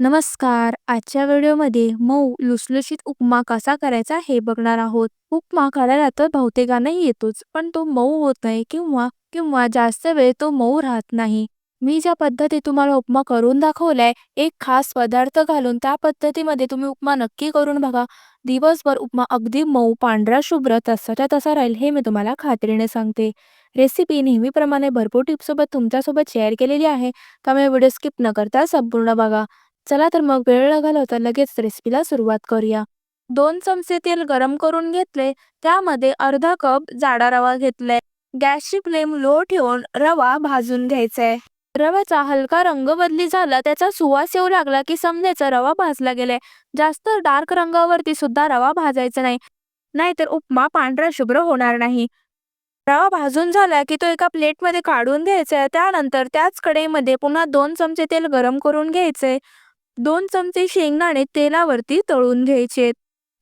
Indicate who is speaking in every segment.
Speaker 1: नमस्कार. आजच्या व्हिडिओमध्ये मऊ लुसलुशीत उपमा कसा करायचा हे बघणार आहोत. उपमा करायला तर बहुतेकांनाही येतोच पण तो मऊ होत नाही किंवा किंवा जास्त वेळ तो मऊ राहत नाही. मी ज्या पद्धती तुम्हाला उपमा करून दाखवलाय एक खास पदार्थ घालून त्या पद्धतीमध्ये तुम्ही उपमा नक्की करून बघा. दिवसभर उपमा अगदी मऊ पांढरा शुभ्र तसाच्या तसा राहील हे मी तुम्हाला खात्रीने सांगते. रेसिपी नेहमीप्रमाणे भरपूर टिप्ससोबत तुमच्यासोबत शेअर केलेली आहे त्यामुळे व्हिडिओ स्किप न करता संपूर्ण बघा. चला तर मग वेळ न घालवता लगेच रेसिपीला सुरुवात करूया. दोन चमचे तेल गरम करून घेतले त्यामध्ये अर्धा कप जाडा रवा घेतलाय गॅसची फ्लेम लो ठेवून रवा भाजून घ्यायचाय रव्याचा हलका रंग बदली झाला त्याचा सुवास येऊ लागला की समजायचा रवा भाजला गेलाय. जास्त डार्क रंगावरती सुद्धा रवा भाजायचा नाही नाहीतर उपमा पांढरा शुभ्र होणार नाही. रवा भाजून झाला की तो एका प्लेटमध्ये काढून घ्यायचा आहे त्यानंतर त्याच कढईमध्ये पुन्हा दोन चमचे तेल गरम करून घ्यायचंय दोन चमचे शेंगदाणे तेलावरती तळून घ्यायचे.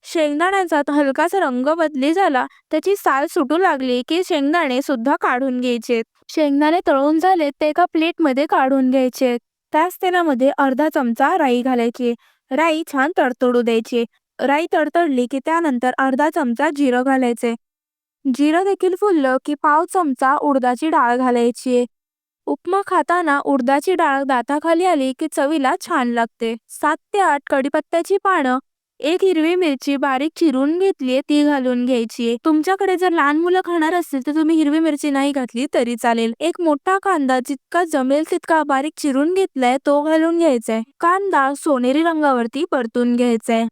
Speaker 1: शेंगदाण्याचा हलकासा रंग बदली झाला त्याची साल सुटू लागली की शेंगदाणे सुद्धा काढून घ्यायचे. शेंगदाणे तळून झाले ते एका प्लेटमध्ये काढून घ्यायचे. त्याच तेलामध्ये अर्धा चमचा राई घालायची. राई छान तडतडू द्यायची. राई तडतडली की त्यानंतर अर्धा चमचा जिरं घालायचे. जिरं देखील फुललं की पाव चमचा उडदाची डाळ घालायची. उपमा खाताना उडदाची डाळ दाताखाली आली की चवीला छान लागते. सात ते आठ कडीपत्त्याची पानं एक हिरवी मिरची बारीक चिरून घेतली ती घालून घ्यायची. तुमच्याकडे जर लहान मुलं खाणार असतील तर तुम्ही हिरवी मिरची नाही घातली तरी चालेल. एक मोठा कांदा जितका जमेल तितका बारीक चिरून घेतलाय तो घालून घ्यायचाय. कांदा सोनेरी रंगावरती परतून घ्यायचाय.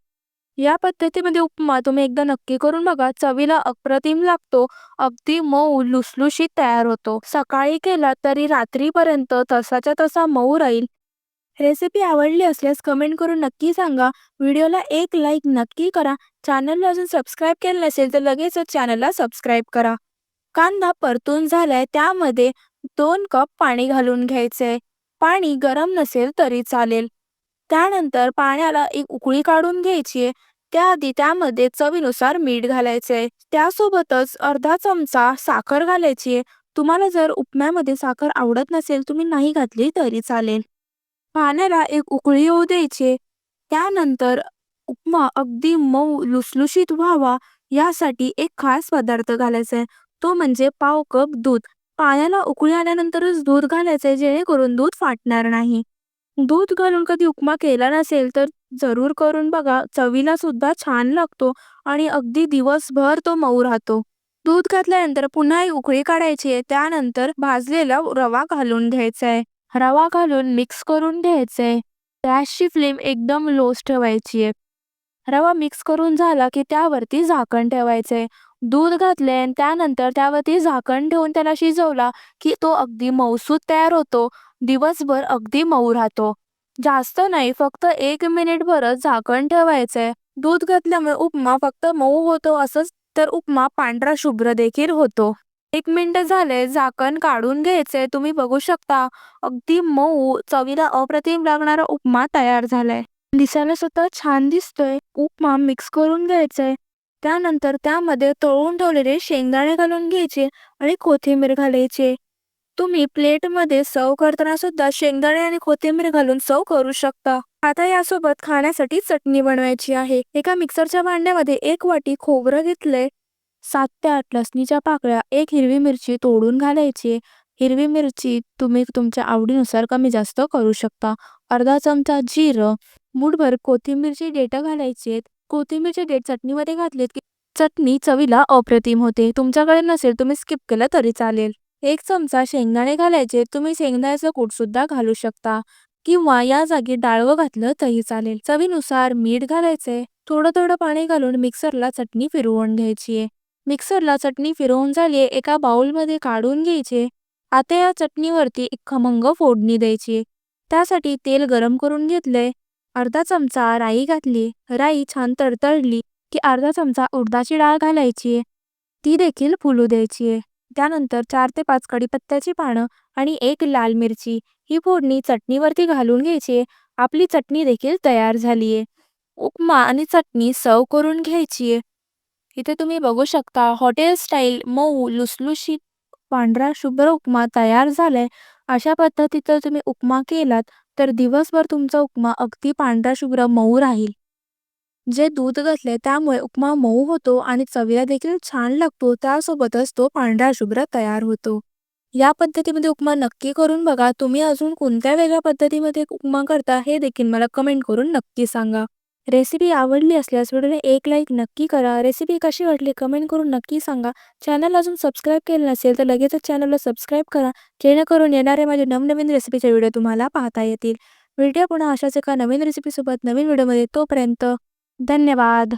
Speaker 1: या पद्धतीमध्ये उपमा तुम्ही एकदा नक्की करून बघा. चवीला अप्रतिम लागतो. अगदी मऊ लुसलुशीत तयार होतो. सकाळी केला तरी रात्रीपर्यंत तसाच्या तसा मऊ राहील. रेसिपी आवडली असल्यास कमेंट करून नक्की सांगा. व्हिडिओला एक लाईक नक्की करा. चॅनलला अजून सबस्क्राईब केलं नसेल तर लगेचच चॅनलला सबस्क्राईब करा. कांदा परतून झालाय. त्यामध्ये दोन कप पाणी घालून घ्यायचे. पाणी गरम नसेल तरी चालेल. त्यानंतर पाण्याला एक उकळी काढून घ्यायची आहे. त्याआधी त्यामध्ये चवीनुसार मीठ घालायचे. त्यासोबतच अर्धा चमचा साखर घालायची. तुम्हाला जर उपम्यामध्ये साखर आवडत नसेल तुम्ही नाही घातली तरी चालेल. पाण्याला एक उकळी येऊ द्यायची. त्यानंतर उपमा अगदी मऊ लुसलुशीत व्हावा यासाठी एक खास पदार्थ घालायचा. आहे तो म्हणजे पाव कप दूध. पाण्याला उकळी आल्यानंतरच दूध घालायचंय जेणेकरून दूध फाटणार नाही. दूध घालून कधी उपमा केला नसेल तर जरूर करून बघा. चवीला सुद्धा छान लागतो आणि अगदी दिवसभर तो मऊ राहतो. दूध घातल्यानंतर पुन्हा एक उकळी काढायची आहे. त्यानंतर भाजलेला रवा घालून घ्यायचा आहे. रवा घालून मिक्स करून घ्यायचंय गॅसची फ्लेम एकदम लोस ठेवायची आहे. रवा मिक्स करून झाला की त्यावरती झाकण ठेवायचंय दूध घातले आणि त्यानंतर त्यावरती झाकण ठेवून त्याला शिजवला की तो अगदी मऊसूत तयार होतो. दिवसभर अगदी मऊ राहतो. जास्त नाही फक्त एक मिनिट भरत झाकण ठेवायचंय. दूध घातल्यामुळे उपमा फक्त मऊ होतो असंच तर उपमा पांढरा शुभ्र देखील होतो. एक मिनिट झाले झाकण काढून घ्यायचे तुम्ही बघू शकता. अगदी मऊ चवीला अप्रतिम लागणारा उपमा तयार झालाय. दिसायला सुद्धा छान दिसतोय. उपमा मिक्स करून घ्यायचंय. त्यानंतर त्यामध्ये तळून ठेवलेले शेंगदाणे घालून घ्यायचे आणि कोथिंबीर घालायचे. तुम्ही प्लेटमध्ये सर्व करताना सुद्धा शेंगदाणे आणि कोथिंबीर घालून सर्व करू शकता. आता यासोबत खाण्यासाठी चटणी बनवायची आहे. एका मिक्सरच्या भांड्यामध्ये एक वाटी खोबरं घेतले. सात ते आठ लसणीच्या पाकळ्या एक हिरवी मिरची तोडून घालायची. हिरवी मिरची तुम्ही तुमच्या आवडीनुसार कमी जास्त करू शकता. अर्धा चमचा जिरं मुठभर कोथिंबीरची डेटं घालायची कोथिंबीरचे डेट चटणीमध्ये घातलेत की चटणी चवीला अप्रतिम होते. तुमच्याकडे नसेल तुम्ही स्किप केलं तरी चालेल. एक चमचा शेंगदाणे घालायचे. तुम्ही शेंगदाण्याचं कूट सुद्धा घालू शकता. किंवा या जागी डाळवं घातलं तरी चालेल. चवीनुसार मीठ घालायचे. थोडं थोडं पाणी घालून मिक्सरला चटणी फिरवून घ्यायची. आहे मिक्सरला चटणी फिरवून झाली एका बाउलमध्ये काढून घ्यायचे. आता या चटणीवरती एक खमंग फोडणी द्यायची. त्यासाठी तेल गरम करून घेतलंय. अर्धा चमचा राई घातली. राई छान तडतडली की अर्धा चमचा उडदाची डाळ घालायची. ती देखील फुलू द्यायची. त्यानंतर चार ते पाच कढीपत्त्याची पानं आणि एक लाल मिरची ही फोडणी चटणीवरती घालून घ्यायची. आपली चटणी देखील तयार झाली आहे उपमा आणि चटणी सर्व करून घ्यायची. आहे इथे तुम्ही बघू शकता हॉटेल स्टाईल मऊ लुसलुशीत पांढरा शुभ्र उपमा तयार झालाय. अशा पद्धतीचा तुम्ही उपमा केलात तर दिवसभर तुमचा उपमा अगदी पांढरा शुभ्र मऊ राहील. जे दूध घातले त्यामुळे उपमा मऊ होतो आणि चवीला देखील छान लागतो. त्यासोबतच तो पांढरा शुभ्र तयार होतो. या पद्धतीमध्ये उपमा नक्की करून बघा. तुम्ही अजून कोणत्या वेगळ्या पद्धतीमध्ये उपमा करता हे देखील मला कमेंट करून नक्की सांगा. रेसिपी आवडली असल्यास व्हिडिओने एक लाईक नक्की करा. रेसिपी कशी वाटली कमेंट करून नक्की सांगा. चॅनल अजून सबस्क्राईब केलं नसेल तर लगेचच चॅनलला सबस्क्राईब करा. जेणेकरून येणारे माझे नवनवीन रेसिपीचे व्हिडिओ तुम्हाला पाहता येतील. व्हिडिओ पुन्हा अशाच एका नवीन रेसिपीसोबत नवीन व्हिडिओमध्ये तोपर्यंत. धन्यवाद।